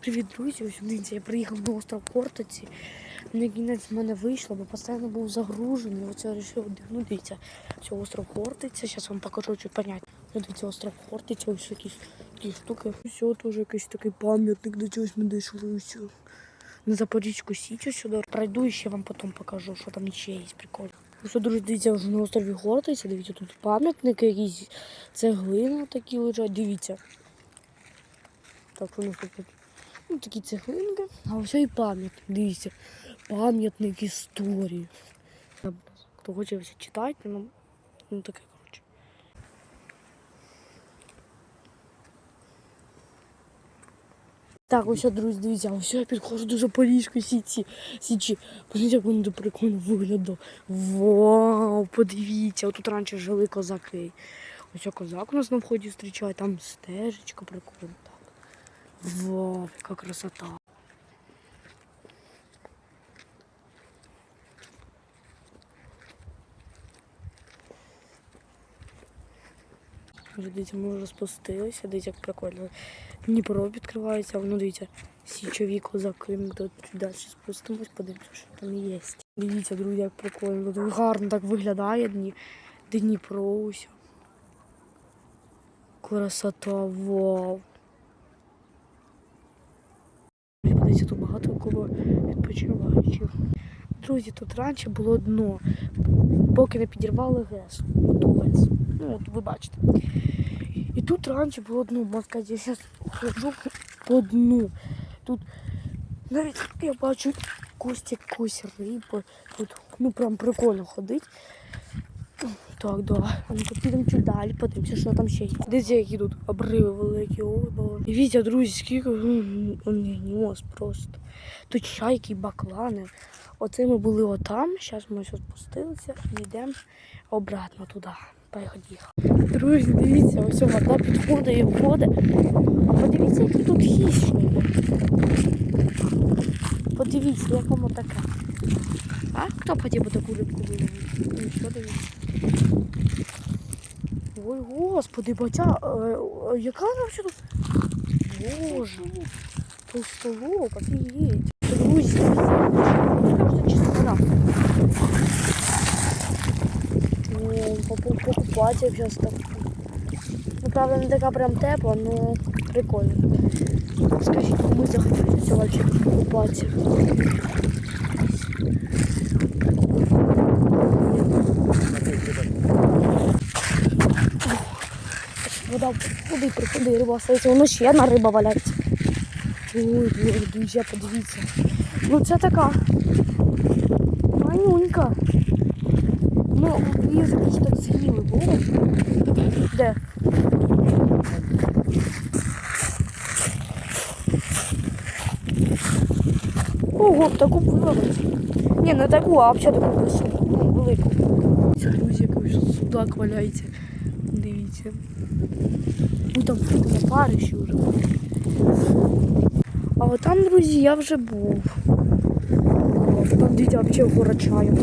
Привіт, друзі! Ось дивіться, я приїхав на остров Хортиці. На кінець в мене вийшло, бо постійно був загружений. Оце я вирішив дихнути. Дивіться, це остров Хортиця. Зараз вам покажу, що понять. Ось Дивіться, остров Хортиця, ось якісь такі штуки. Все, теж якийсь такий пам'ятник, до чогось ми дійшли. Все. На Запорізьку Січу сюди. Пройду і ще вам потім покажу, що там ще є прикольно. Ось, друзі, дивіться, вже на острові Хортиця, дивіться, тут пам'ятники якісь, цеглини такі лежать, дивіться. Так, у тут? Ну, такі цеглинки, а ось і пам'ятник, дивіться. Пам'ятник історії. Хто хоче все читати, ну, ну таке, коротше. Так, ось, друзі, дивіться, ось я підходжу до Запорізької січі. січі. Подивіться, як воно тут прикольно виглядає. Вау, подивіться, тут раніше жили козаки. Ось козак у нас на вході зустрічає, там стежечка прикольна. Вау, яка красота. Дивіться, ми вже спустилися, дивіться, як прикольно. Дніпро відкривається, воно дивіться, січові козаки. Ми тут далі спустимось, подивимося, що там є. Дивіться, друзі, як прикольно. Тут гарно так виглядає Дні... Дніпро. Красота, вау. Подивіться, тут багато кого відпочиваючих. Друзі, тут раніше було дно, поки не підірвали ГЕС. От ГЕС. Ну, от ви бачите. І тут раніше було дно, можна сказати, я зараз ходжу по дну. Тут навіть я бачу кості якоїсь риби. Тут ну прям прикольно ходить. Так, да. А ну підемо чуть далі, подивимося, що там ще є. Дивіться, які тут обриви великі, ой, боже. Дивіться, друзі, скільки ну, нос просто. Тут чайки, баклани. Оце ми були отам, зараз ми ось спустилися і йдемо обратно туди. Поїхали. Друзі, дивіться, ось вода підходить і входить. А подивіться, які тут хищники. Подивіться, як воно таке. А хто б хотів би таку рибку виловити? Нічого дивіться. Ой, господи, батя, е, е, яка вона тут? Боже, толстолоб, офігеть. Друзі, це чиста вода. Ну, покупатися зараз так. Ну, правда, не така прям тепла, но прикольно. Скажіть, кому захотілося вообще тут Вода, куди приходи, риба остається, воно ще одна риба валяється. Ой, друзі, подивіться. Ну це така манюнька. Ну, її ж так з'їли, було. Де? Ого, таку виловить. Ні, не таку, а взагалі таку високу, ну, велику. Друзі, якийсь судак валяється. Дивіться. Ну там пари ще вже. А от там, друзі, я вже був. Там дитя взагалі горочаю.